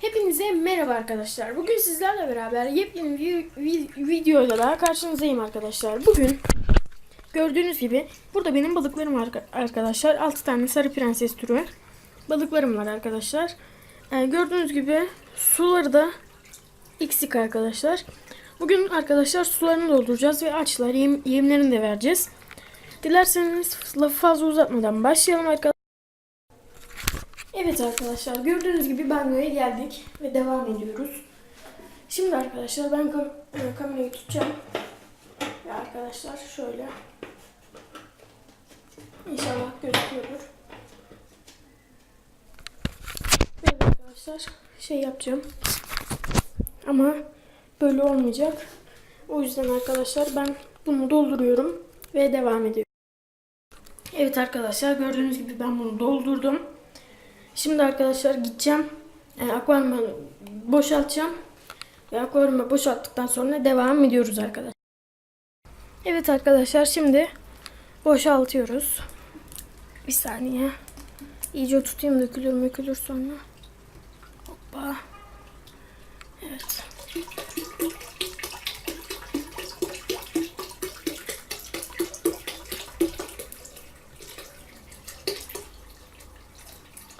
Hepinize merhaba arkadaşlar. Bugün sizlerle beraber yepyeni bir vi- videoyla daha karşınızdayım arkadaşlar. Bugün gördüğünüz gibi burada benim balıklarım var arka- arkadaşlar. 6 tane sarı prenses türü balıklarım var arkadaşlar. Ee, gördüğünüz gibi suları da eksik arkadaşlar. Bugün arkadaşlar sularını dolduracağız ve açlar yem, yemlerini de vereceğiz. Dilerseniz lafı fazla uzatmadan başlayalım arkadaşlar. Evet arkadaşlar gördüğünüz gibi banyoya geldik ve devam ediyoruz. Şimdi arkadaşlar ben kam- kamerayı tutacağım. Ve arkadaşlar şöyle. İnşallah gözüküyordur. Evet arkadaşlar şey yapacağım. Ama böyle olmayacak. O yüzden arkadaşlar ben bunu dolduruyorum ve devam ediyorum. Evet arkadaşlar gördüğünüz gibi ben bunu doldurdum. Şimdi arkadaşlar gideceğim. E, akvaryumu boşaltacağım. Ve akvaryumu boşalttıktan sonra devam ediyoruz arkadaşlar. Evet arkadaşlar şimdi boşaltıyoruz. Bir saniye. İyice tutayım dökülür mükülür sonra. Hoppa. Evet.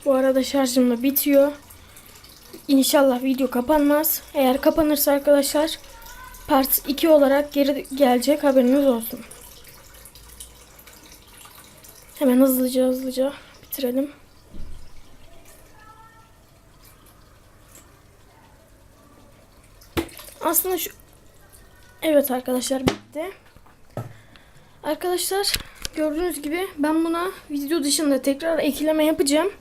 Bu arada şarjım da bitiyor. İnşallah video kapanmaz. Eğer kapanırsa arkadaşlar part 2 olarak geri gelecek haberiniz olsun. Hemen hızlıca hızlıca bitirelim. Aslında şu Evet arkadaşlar bitti. Arkadaşlar gördüğünüz gibi ben buna video dışında tekrar ekleme yapacağım.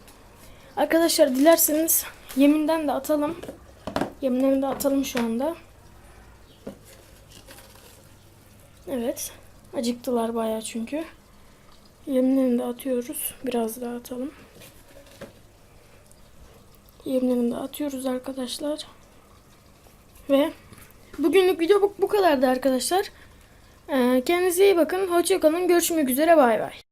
Arkadaşlar dilerseniz yeminden de atalım. Yemlerini de atalım şu anda. Evet. Acıktılar bayağı çünkü. Yemlerini de atıyoruz. Biraz daha atalım. Yemlerini de atıyoruz arkadaşlar. Ve bugünlük video bu, bu kadardı arkadaşlar. Ee, kendinize iyi bakın. Hoşçakalın. Görüşmek üzere. Bay bay.